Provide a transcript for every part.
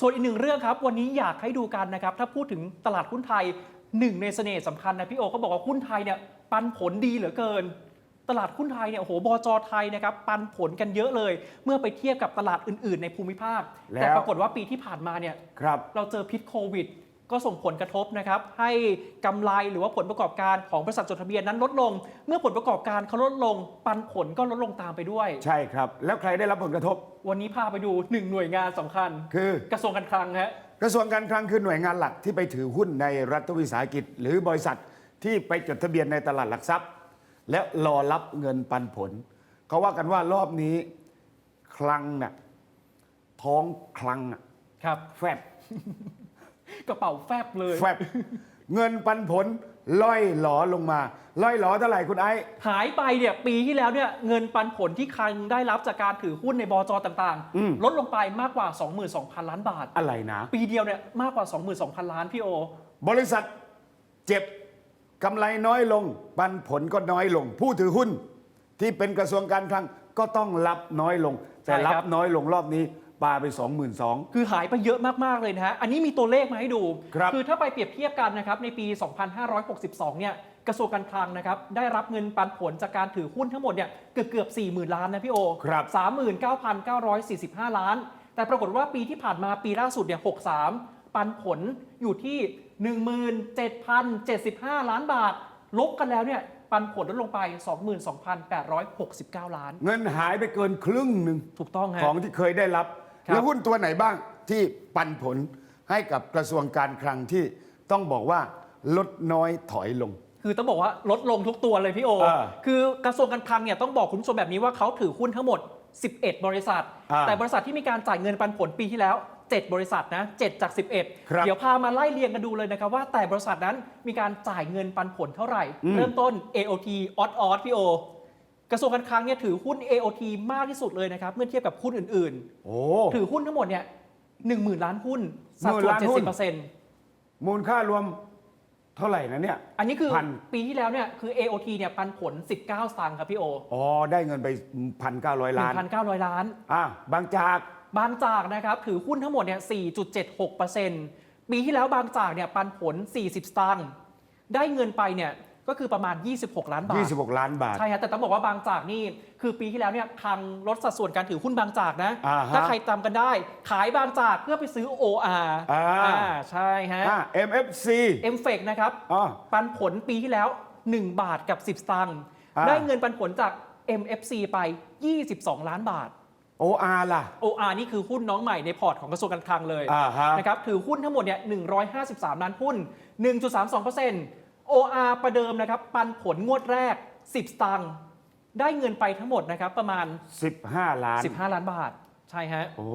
ส่วนอีกหนึ่งเรื่องครับ วันนี้อยากให้ดูกันนะครับ ถ้าพูดถึงตลาดหุ้นไทยหนึ่งในเสน่ห์สำคัญนะพี่โอเขาบอกว่าหุ้นไทยเนี่ยปันผลดีเหลือเกิน ตลาดหุ้นไทยเนี่ยโอ้โหบจไทยนะครับปันผลกันเยอะเลย เมื่อไปเทียบกับตลาดอื่น ๆ ในภูมิภาค แล้ว แต่ปรากฏว่าปีที่ผ่านมาเนี่ยครับ เราเจอพิษโควิด ก็ส่งผลกระทบนะครับให้กำไรหรือว่าผลประกอบการของบริษัทจดทะเบียนนั้นลดลง เมื่อผลประกอบการเขาลดลง ปันผลก็ลดลงตามไปด้วย ใช่ครับ แล้วใครได้รับผลกระทบ วันนี้พาไปดูหนึ่งหน่วยงานสำคัญ คือกระทรวงการคลังฮะกระทรวงการคลังคือหน่วยงานหลักที่ไปถือหุ้นในรัฐวิสาหกิจ หรือบริษัทที่ไปจดทะเบียนในตลาดหลักทรัพย์ และรอรับเงินปันผลเขาว่ากันว่ารอบนี้คลังน่ะท้องคลังน่ะครับแฟบ กระเป๋าแฟบเลยแฟบเงินปันผลล่อยหลอลงมาล่อยหลอเท่าไหร่คุณไอ้หายไปเนี่ยปีที่แล้วเนี่ยเงินปันผลที่คลังได้รับจากการถือหุ้นในบจต่างอืมๆลดลงไปมากกว่า 22,000 ล้านบาทอะไรนะ ปีเดียวเนี่ยมากกว่า 22,000 ล้านพี่โอ บริษัทเจ็บกำไรน้อยลง ปันผลก็น้อยลง ผู้ถือหุ้นที่เป็นกระทรวงการคลังก็ต้องรับน้อยลง แต่ใช่ครับรับน้อยลงรอบนี้ ปาไป 22,000 คือหายไปเยอะมาก ๆ เลยนะฮะ อันนี้มีตัวเลขมาให้ดูครับ อถ้าไปเปรียบเทียบกันนะครับ ในปี 2562 เนี่ย กระทรวงการคลังนะครับ ได้รับเงินปันผลจากการถือหุ้นทั้งหมดเนี่ย เกือบเกือบ40,000 ล้านนะพี่โอครับ 39,945 ล้าน แต่ปรากฏว่าปีที่ผ่านมาปีล่าสุดเนี่ย 63 ปันผลอยู่ที่ 17,075 ล้านบาท ลบกันแล้วเนี่ย ปันผลลดลงไป 22,869 ล้าน เงินหายไปเกินครึ่งหนึ่งถูกต้องฮะ ของที่เคยได้รับครับ แล้วหุ้นตัวไหนบ้างที่ปันผลให้กับกระทรวงการคลังที่ต้องบอกว่าลดน้อยถอยลง คือต้องบอกว่าลดลงทุกตัวเลยพี่โออ่าคือกระทรวงการคลังเนี่ยต้องบอกคุณผู้ชมแบบนี้ว่าเขาถือหุ้นทั้งหมด 11 บริษัท อ่าแต่บริษัทที่มีการจ่ายเงินปันผลปีที่แล้ว 7 บริษัทนะ 7 จาก11ครับเดี๋ยวพามาไล่เรียงกันดูเลยนะครับว่าแต่บริษัทนั้นมีการจ่ายเงินปันผลเท่าไหร่อืมเริ่มต้น AOT ออ t ออ t พี่โอ กระทรวงการคลังเนี่ยถือหุ้น AOT มากที่สุดเลยนะครับ เมื่อเทียบกับหุ้นอื่นโอ้ ๆ ถือหุ้นทั้งหมดเนี่ย10,000ล้านหุ้น สัด10,000ส่วนล้านหุ้น70%มูลค่ารวมเท่าไหร่นะเนี่ย อันนี้คือพัน ปีที่แล้วเนี่ยคือ AOT เนี่ยปันผล 19 สตางค์ครับพี่โออ๋อ ได้เงินไปพันเก้าร้อยล้าน 1,900 ล้าน อะบางจาก บางจากนะครับถือหุ้นทั้งหมดเนี่ย 4.76%ปีที่แล้วบางจากเนี่ยปันผล 40 สตางค์ได้เงินไปเนี่ย ก็คือประมาณ 26 ล้านบาท 26 ล้านบาท ใช่ครับแต่ต้องบอกว่าบางจากนี่ คือปีที่แล้วเนี่ยทางลดสัดส่วนการถือหุ้นบางจากนะ อ่าฮะ ถ้าใครจำกันได้ ขายบางจากเพื่อไปซื้อ OR อ่าใช่ฮะ อะ MFC เอ็มเฟกนะครับ อ๋อ ปันผลปีที่แล้ว 1 บาทกับ 10 สตางค์อ่า ได้เงินปันผลจาก MFC ไป 22 ล้านบาท OR ล่ะ OR นี่คือหุ้นน้องใหม่ในพอร์ตของกระทรวงการคลังเลยอ่าฮะ นะครับถือหุ้นทั้งหมดเนี่ย153 ล้านหุ้น 1.32% OR ประเดิมนะครับ ปันผลงวดแรก 10สตางค์ได้เงินไปทั้งหมดนะครับ ประมาณ 15 ล้าน 15 ล้านบาท ใช่ฮะโอ้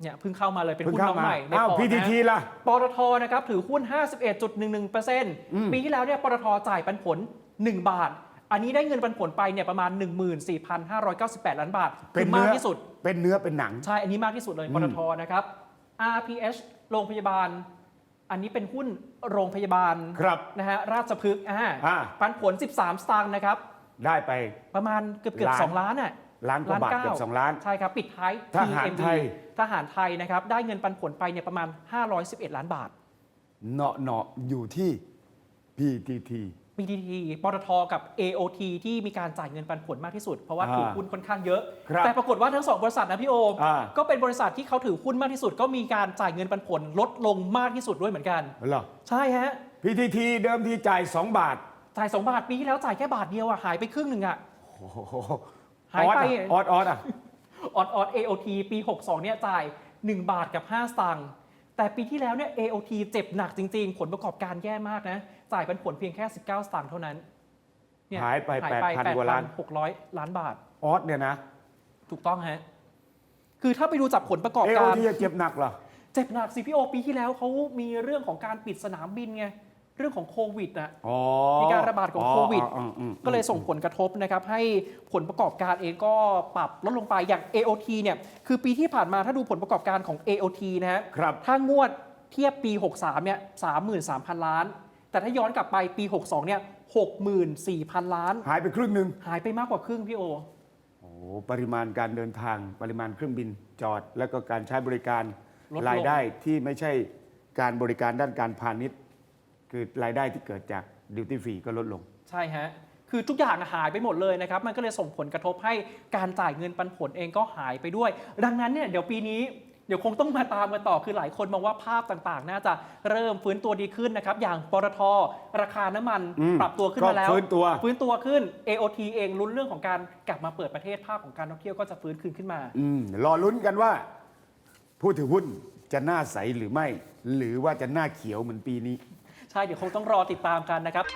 เนี่ยเพิ่งเข้ามาเลยเป็นเพิ่งหุ้นเข้าน้องมาใหม่ในอ้าวพอร์ต PTT นะล่ะ ปตทนะครับถือหุ้น 51.11%ปีที่แล้วเนี่ยปตทจ่ายปันผล 1 บาท อันนี้ได้เงินปันผลไปเนี่ยประมาณ 14,598 ล้านบาทเป็คืนอเนื้มากอที่สุด เป็นเนื้อเป็นหนัง ใช่ อันนี้มากที่สุดเลยอืมปตทนะครับ RPH โรงพยาบาล อันนี้เป็นหุ้นโรงพยาบาลครับนะฮะราชพฤกษ์อ่าอ่า ปันผล 13 สตางค์นะครับ ได้ไป ประมาณเกือบเกือบล้าน สองล้านอะล้านกว่าบาทเเกือบสองล้าน ใช่ครับ ปิดท้าย ทหาร TMB ไทย ทหารไทยนะครับ ได้เงินปันผลไปเนี่ยประมาณ 511 ล้านบาท เนาะเนาะอยู่ที่ PTT PTT ปตทกับ AOT ที่มีการจ่ายเงินปันผลมากที่สุด เพราะว่าอ่าถือหุ้นค่อนข้างเยอะ ครับแต่ปรากฏว่าทั้งสองบริษัทนะพี่โอม อ่า ก็เป็นบริษัทที่เขาถือหุ้นมากที่สุด ก็มีการจ่ายเงินปันผลลดลงมากที่สุดด้วยเหมือนกัน เหรอใช่ฮะ PTT เดิมทีจ่าย 2 บาทจ่าย 2 บาทปีที่แล้วจ่ายแค่บาทเดียวอะหายไปครึ่งหนึ่งอะ โอ้โหหายไป ออดอะออดออดอะออดออด AOT ปี 62เนี่ยจ่าย 1 บาทกับ 5 สตางค์ แต่ปีที่แล้วเนี่ย AOT เจ็บหนักจริง ๆ ผลประกอบการแย่มากนะ จ่ายเป็นผลเพียงแค่ 19 สตางค์เท่านั้นเนี่หายไป8,000กว่าล้าน8,600 ล้านบาท ออดเนี่ยนะ ถูกต้องฮะ คือถ้าไปดูจากผลประกอบการ AOT จะเจ็บหนักเหรอ เจ็บหนักสิพี่โอปีที่แล้วเขามีเรื่องของการปิดสนามบินไง เรื่องของโควิดอะอ๋อมีการระบาดของโควิดอ๋ออ๋ออ๋อก็เลยส่งผลกระทบนะครับ ให้ผลประกอบการเองก็ปรับลดลงไปอย่าง AOT เนี่ยคือปีที่ผ่านมาถ้าดูผลประกอบการของ AOT นะฮะครับถ้างวดเทียบปี 63เนี่ย33,000 ล้าน แต่ถ้าย้อนกลับไปปี 62เนี่ย64,000 ล้าน หายไปครึ่งหนึ่งหายไปมากกว่าครึ่งพี่โอโอ้โหปริมาณการเดินทางปริมาณเครื่องบินจอด แล้วก็การใช้บริการลดลงรายได้ที่ไม่ใช่การบริการด้านการพาณิชย์ คือรายได้ที่เกิดจากดิวตี้ฟรีก็ลดลง ใช่ฮะ คือทุกอย่างหายไปหมดเลยนะครับ มันก็เลยส่งผลกระทบให้การจ่ายเงินปันผลเองก็หายไปด้วย ดังนั้นเนี่ยเดี๋ยวปีนี้เดี๋ยวคงต้องมาตามกันต่อคือหลายคนมองว่าภาพต่างๆ น่าจะเริ่มฟื้นตัวดีขึ้นนะครับ อย่างปตทราคาน้ำมันอืมปรับตัวขึ้นก็มาแล้วฟื้นตัว ฟื้นตัวขึ้น AOT เองลุ้นเรื่องของการกลับมาเปิดประเทศภาพของการท่องเที่ยวก็จะฟื้นคืนขึ้นมา อืมรอลุ้นกันว่า ผู้ถือหุ้นจะหน้าใสหรือไม่ หรือว่าจะหน้าเขียวเหมือนปีนี้ใช่เดี๋ยวคงต้องรอติดตามกันนะครับ